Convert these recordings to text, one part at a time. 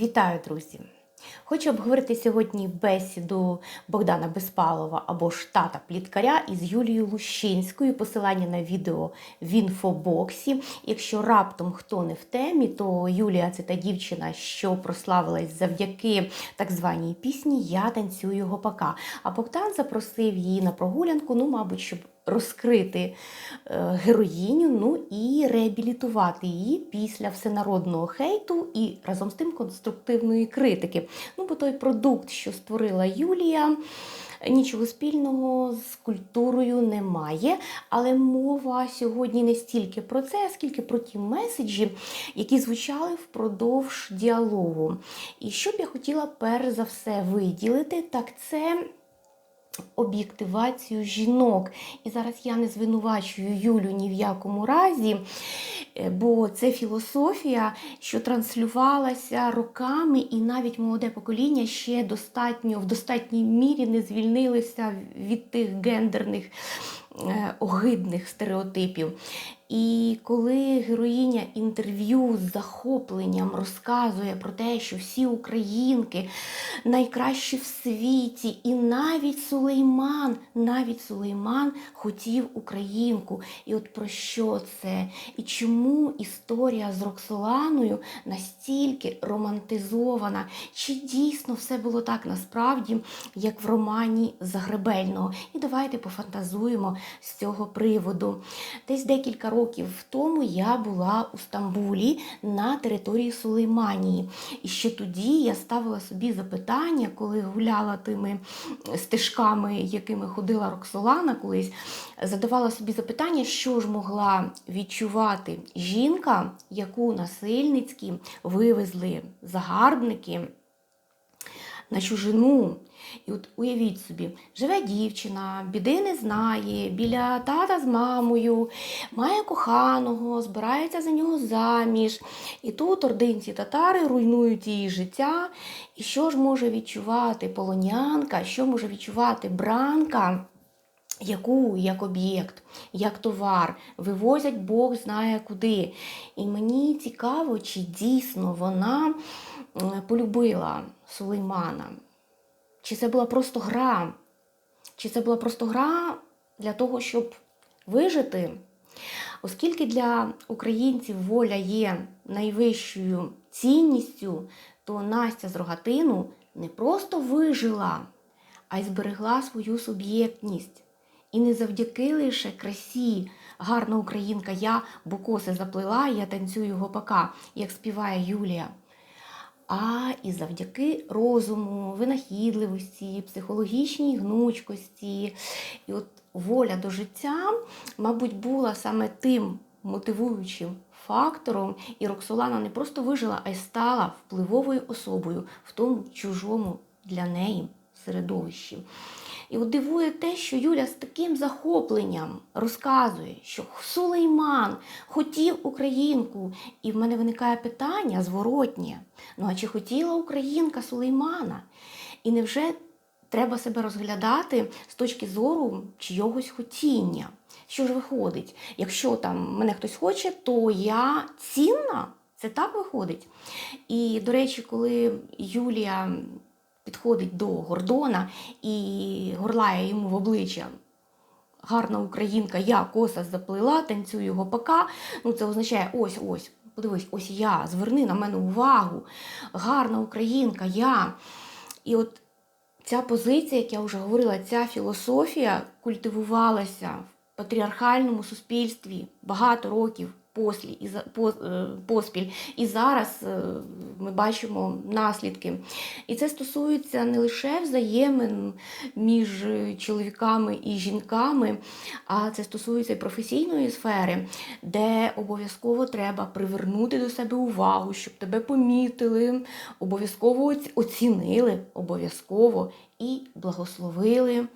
Вітаю, друзі! Хочу обговорити сьогодні бесіду Богдана Безпалова або ж тата пліткаря із Юлією Лущинською. Посилання на відео в інфобоксі. Якщо раптом хто не в темі, то Юлія це та дівчина, що прославилась завдяки так званій пісні Я танцюю гопака. А Богдан запросив її на прогулянку, ну, мабуть, щоб розкрити е, героїню, ну і реабілітувати її після всенародного хейту і разом з тим конструктивної критики. Ну, бо той продукт, що створила Юлія. Нічого спільного з культурою немає, але мова сьогодні не стільки про це, скільки про ті меседжі, які звучали впродовж діалогу. І що б я хотіла перш за все виділити, так це об'єктивацію жінок. І зараз я не звинувачую Юлю ні в якому разі, е, бо це філософія, що транслювалася роками, і навіть молоде покоління ще достатньо в достатній мірі не звільнилися від тих гендерних е, огидних стереотипів. І коли героїня інтерв'ю з захопленням розказує про те, що всі українки найкращі в світі, і навіть Сулейман, навіть Сулейман хотів українку. І от про що це? І чому історія з Роксоланою настільки романтизована? Чи дійсно все було так насправді, як в романі Загребельного? І давайте пофантазуємо з цього приводу. Десь декілька років тому я була у Стамбулі на території Сулейманії. І ще тоді я ставила собі запитання, коли гуляла тими стежками, якими ходила Роксолана колись, задавала собі запитання, що ж могла відчувати жінка, яку насильницькі вивезли загарбники на чужину. І от уявіть собі, живе дівчина, біди не знає, біля тата з мамою, має коханого, збирається за нього заміж. І тут ординці татари руйнують її життя. І що ж може відчувати полонянка, що може відчувати бранка? Яку як об'єкт, як товар, вивозять Бог знає куди. І мені цікаво, чи дійсно вона полюбила Сулеймана. Чи це була просто гра? Чи це була просто гра для того, щоб вижити? Оскільки для українців воля є найвищою цінністю, то Настя з Рогатину не просто вижила, а й зберегла свою суб'єктність. І не завдяки лише красі, гарна українка, я бо коси заплела, я танцюю гопака, як співає Юлія а і завдяки розуму, винахідливості, психологічній гнучкості. І от воля до життя, мабуть, була саме тим мотивуючим фактором, і Роксолана не просто вижила, а й стала впливовою особою в тому чужому для неї середовищі. І от дивує те, що Юля з таким захопленням розказує, що Сулейман хотів українку. І в мене виникає питання зворотнє. Ну а чи хотіла українка Сулеймана? І невже треба себе розглядати з точки зору чийогось хотіння? Що ж виходить? Якщо там мене хтось хоче, то я цінна? Це так виходить. І, до речі, коли Юлія підходить до Гордона і горлає йому в обличчя. Гарна українка, я коса заплила, танцюю гопака. Ну, це означає ось ось. Подивись, ось я, зверни на мене увагу. Гарна українка, я. І от ця позиція, як я вже говорила, ця філософія культивувалася в патріархальному суспільстві багато років послі, і е, поспіль. І зараз е, ми бачимо наслідки. І це стосується не лише взаємин між чоловіками і жінками, а це стосується і професійної сфери, де обов'язково треба привернути до себе увагу, щоб тебе помітили, обов'язково оцінили, обов'язково і благословили,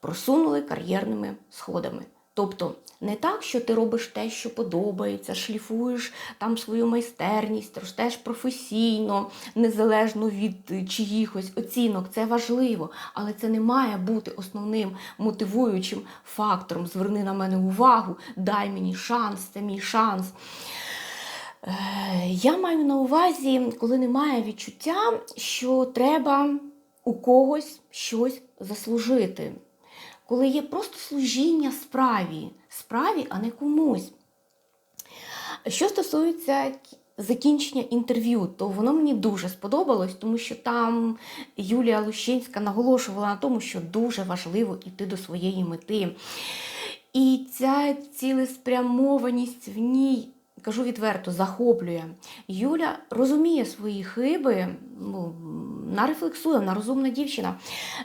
просунули кар'єрними сходами. Тобто не так, що ти робиш те, що подобається, шліфуєш там свою майстерність, ростеш професійно, незалежно від чиїхось оцінок. Це важливо, але це не має бути основним мотивуючим фактором. Зверни на мене увагу, дай мені шанс, це мій шанс. Е, Я маю на увазі, коли немає відчуття, що треба у когось щось заслужити. Коли є просто служіння справі, справі, а не комусь. Що стосується закінчення інтерв'ю, то воно мені дуже сподобалось, тому що там Юлія Лущинська наголошувала на тому, що дуже важливо йти до своєї мети. І ця цілеспрямованість в ній, кажу відверто, захоплює. Юля розуміє свої хиби, ну, вона рефлексує, вона розумна дівчина,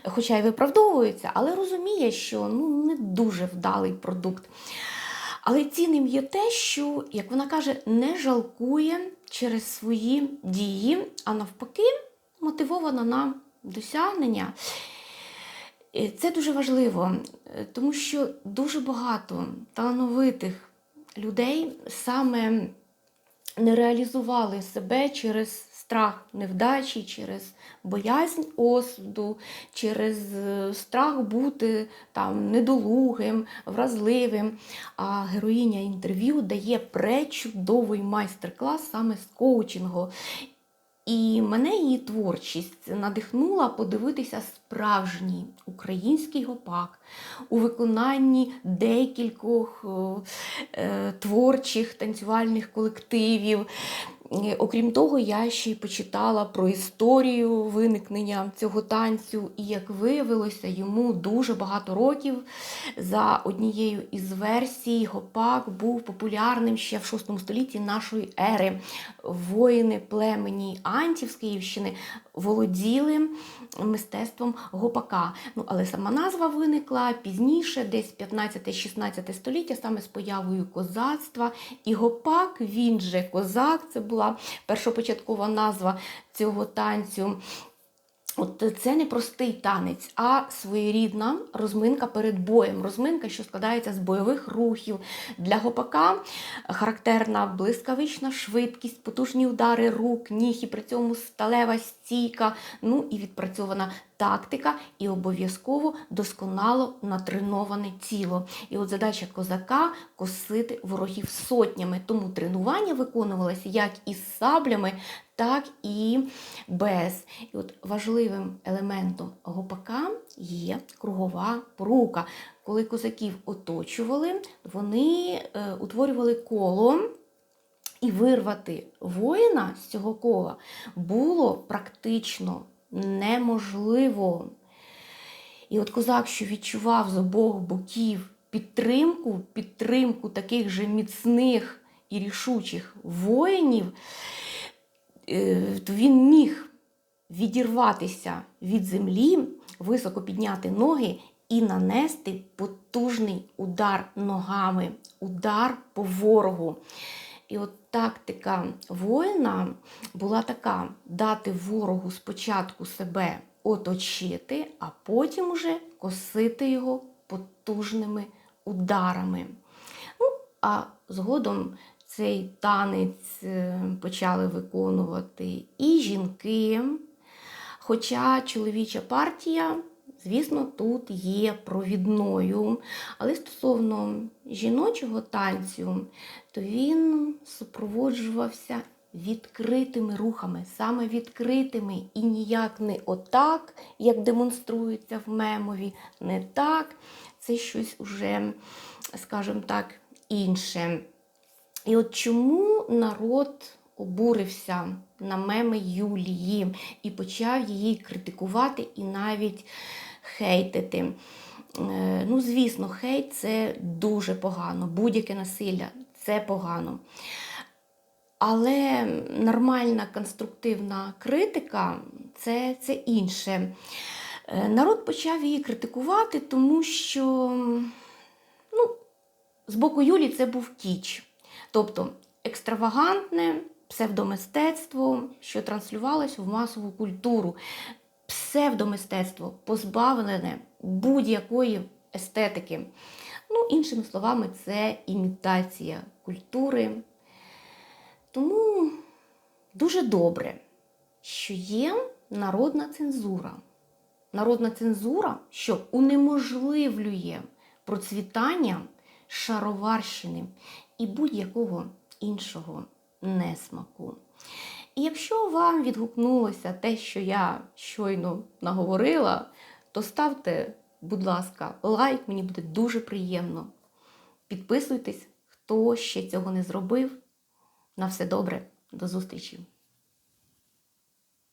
хоча й виправдовується, але розуміє, що ну, не дуже вдалий продукт. Але цінним є те, що, як вона каже, не жалкує через свої дії, а навпаки, мотивована на досягнення. І Це дуже важливо, е, тому що дуже багато талановитих людей саме не реалізували себе через страх невдачі, через боязнь осуду, через е, страх бути там недолугим, вразливим. А героїня інтерв'ю дає пречудовий майстер-клас саме з коучингу. І мене її творчість надихнула подивитися справжній український гопак у виконанні декількох е, творчих танцювальних колективів. Е, Окрім того, я ще й почитала про історію виникнення цього танцю, і як виявилося, йому дуже багато років. За однією із версій, гопак був популярним ще в VI столітті нашої ери. Воїни племені Антів з Київщини володіли мистецтвом гопака. Ну, але сама назва виникла пізніше, десь 15-16 століття, саме з появою козацтва. І гопак, він же козак, це була першопочаткова назва цього танцю. От це не простий танець, а своєрідна розминка перед боєм. Розминка, що складається з бойових рухів. Для гопака характерна блискавична швидкість, потужні удари рук, ніг і при цьому сталева стійка, ну і відпрацьована тактика, і обов'язково досконало натреноване тіло. І от задача козака косити ворогів сотнями. Тому тренування виконувалося як із саблями, так і без. І от важливим елементом гопака є кругова порука. Коли козаків оточували, вони е, утворювали коло. І вирвати воїна з цього кола було практично неможливо. І от козак, що відчував з обох боків підтримку, підтримку таких же міцних і рішучих воїнів, е, то він міг відірватися від землі, високо підняти ноги і нанести потужний удар ногами, удар по ворогу. І от тактика воїна була така: дати ворогу спочатку себе оточити, а потім уже косити його потужними ударами. Ну, а згодом цей танець е, почали виконувати і жінки. Хоча чоловіча партія, звісно, тут є провідною. Але стосовно жіночого танцю, то він супроводжувався відкритими рухами, саме відкритими і ніяк не отак, як демонструється в мемові, не так. Це щось уже, скажімо так, інше. І от чому народ обурився на меми Юлії і почав її критикувати і навіть хейтити. Е, Ну, звісно, хейт це дуже погано, будь-яке насилля це погано. Але нормальна конструктивна критика це, це інше. Е, Народ почав її критикувати, тому що ну, з боку Юлі це був кіч. Тобто екстравагантне псевдомистецтво, що транслювалося в масову культуру. Псевдомистецтво позбавлене будь-якої естетики. Ну, іншими словами, це імітація культури. Тому дуже добре, що є народна цензура. Народна цензура, що унеможливлює процвітання шароварщини і будь-якого іншого несмаку. І якщо вам відгукнулося те, що я щойно наговорила, то ставте, будь ласка, лайк, мені буде дуже приємно. Підписуйтесь, хто ще цього не зробив. На все добре, до зустрічі!